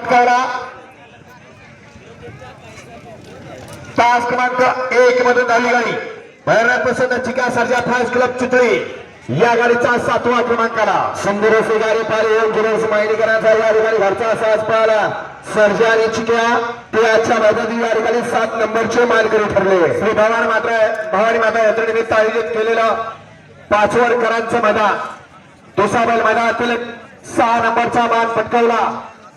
पटकावला तास क्रमांक एक मधून झाली गाडी. भैरनाथ प्रसन्न चिका सर्जा फायर्स क्लब चितळी. या गाडीचा सातवा क्रमांकाला सुंदर असे गाडी पाहिली ओम जुलर्स माहितीकरांचा या ठिकाणी घरचा सहज पाहिला. सर्जा आणि चिक्या त्याच्या आजच्या या ठिकाणी सात नंबरचे मानकरी ठरले. श्री भवानी मात्र भवानी माता यात्रेनिमित्त आयोजित केलेलं पाचवडकरांचं मैदान. दुसाबल मैदानातील सहा नंबरचा मान पटकावला.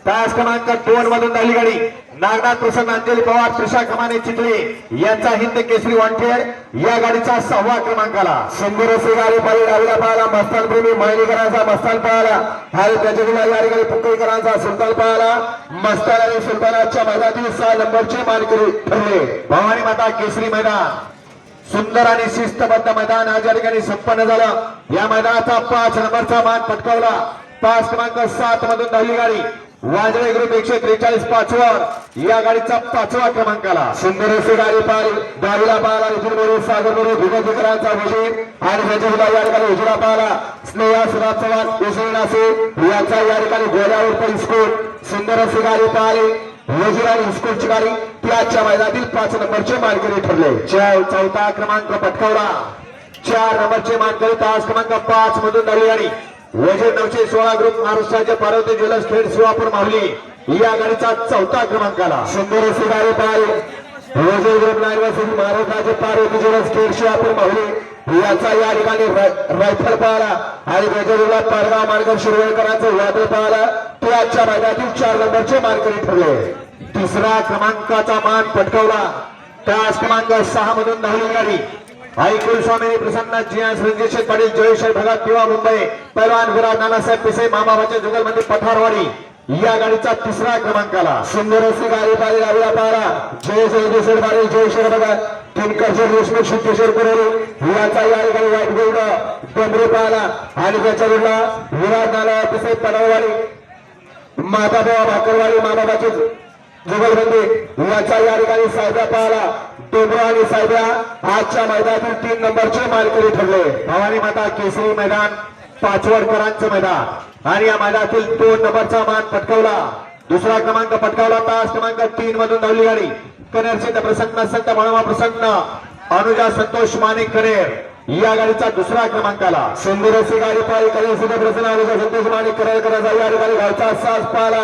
तास क्रमांक दोन मधून झाली गाडी. नागनाथ प्रसन्न अंजली पवार त्रिषा कमाने चिखले यांचा हिंद केसरी वॉन्टेड या गाडीचा सहावा क्रमांकाला. सुंदर अशी गाडी पाहिली डावीला पाहिला मस्तान प्रेमी मायनीकरांचा मस्तान पाहिला आणि त्याच्या या ठिकाणी सुलतान पाहिला मस्तान आणि सुलतानाच्या मैदानातील सहा नंबरचे मानकरी ठरले. भवानी माता केसरी मैदान. सुंदर आणि शिस्तबद्ध मैदान. आज या ठिकाणी संपन्न झालं. या मैदानाचा पाच नंबरचा मान पटकावला. पाच क्रमांक सात मधून धावली गाडी. वाजवे ग्रुप एकशे त्रेचाळीस पाचवर या गाडीचा पाचवा क्रमांकाला. सुंदर अशी गाडी पाल दहावीला पाहिला इथून बोलू सागर बोलू भिगजीकरांचा विजय आणि त्याच्या या ठिकाणी उजरा पाहिला. स्नेहा सुराज चव्हाण उसळी नासे याचा या ठिकाणी गोल्यावर पण स्कोर. सुंदर अशी गाडी पाहिली वजीर आणि स्कूलची गाडी ती आजच्या मैदानातील पाच नंबरचे मानकरी ठरले. च- चौथा क्रमांक पटकावला. चार नंबरचे मानकरी तास क्रमांक पाच मधून झाली गाडी वजीर नऊशे सोळा ग्रुप महाराष्ट्राच्या पार्वती ज्वेलर्स खेड शिवापूर मावली या गाडीचा चौथा क्रमांकाला सुंदर अशी गाडी पाहिली. वजीर ग्रुप नायवासी महाराष्ट्राचे पार्वती ज्वेलर्स खेड शिवापूर मावली याचा या ठिकाणी रायफल पाहिला आणि गजरूला परवा मार्ग शिरवळकरांचं वादळ पाहिला ते आजच्या मैदानातील चार नंबरचे मानकरी ठरले. तिसरा क्रमांकाचा मान पटकवला. तास क्रमांक सहा मधून धावली गाडी. आई कुलस्वामी प्रसन्न जियास रणजित पाटील जयेश्वर भगत किंवा मुंबई पैलवान विराट नानासाहेब पिसे मामाबाच्या जुगलमध्ये पठारवाडी या गाडीचा तिसरा क्रमांकाला सुंदर असे गाडी पाहिजे डावीला पाहिला. जय जयेश्वर पाटील जयेश्वर भगत किनकरचे देशमुख सिद्धेश्वर कुरेली याचा या ठिकाणी वाईट गोल्ड डोंबरे पाहिला. आणि त्याच्या विरुद्ध विराट नाना पिसे पठारवाडी माता भावा भाकरवाडी मामाबाचे जुगलबंदी याचा या ठिकाणी साहेब्या पाहिला डोंबरा आणि साहेब्या आजच्या मैदानातील तीन नंबरचे मालकरी ठरले. भवानी माता केसरी मैदान पाचवडकरांचं मैदान. आणि या मैदानातील दोन नंबरचा मान पटकावला. दुसरा क्रमांक पटकावला. तास क्रमांक तीन मधून धावली गाडी कनेरचे प्रसन्न संत म्हणवा प्रसन्न. अनुजा संतोष माने कनेर या गाडीचा दुसरा क्रमांकाला सुंदर अशी गाडी पाहिली कनेर सुद्धा प्रसन्न आलेला संतोष माने कनेर करायचा या ठिकाणी गावचा साज पाहिला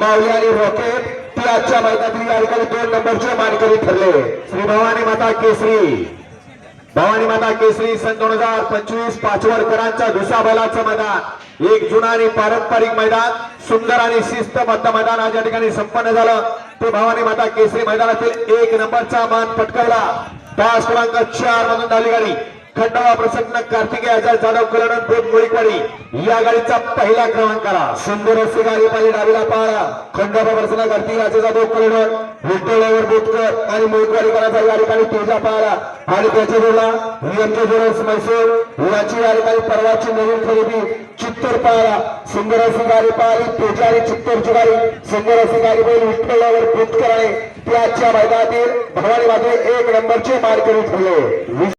माऊली आणि रॉकेट ती आजच्या मैदानातील या ठिकाणी दोन नंबरचे मानकरी ठरले. श्री भवानी माता केसरी. भवानी माता केसरी सन दोन हजार पंचवीस पाचवडकरांच्या धुसाबलाचं मैदान. एक जुना आणि पारंपरिक मैदान सुंदर आणि शिस्तबद्ध मैदान आज या ठिकाणी संपन्न झालं. ते भवानी माता केसरी मैदानातील एक नंबरचा मान पटकावला पाच क्रमांक चार मधून झाली गाडी. खंडवा प्रसन्न कार्तिकेय आजार जाधव कलडन बोध मुळीकवाडी या गाडीचा पहिला क्रमांक आला. सुंदर अशी गाडी पाहिजे डावीला पाळा. खंडवा प्रसन्न कार्तिकेय आजार जाधव कलडन विठ्ठलावर बोटकर आणि मुळीकवाडीकरांचा या ठिकाणी तेजा पाळा. आणि त्याच्या जोडला. नियमचे जोरस मैसूर याची या ठिकाणी परवाची नवीन खरेदी चित्तर पाळा. सुंदर अशी गाडी पाहिली तेजा आणि चित्तरची गाडी. सुंदर अशी गाडी पाहिली विठ्ठलावर बोटकर आहे त्याच्या आजच्या मैदानातील भवानी बाजू एक नंबरचे मार्केट ठरले.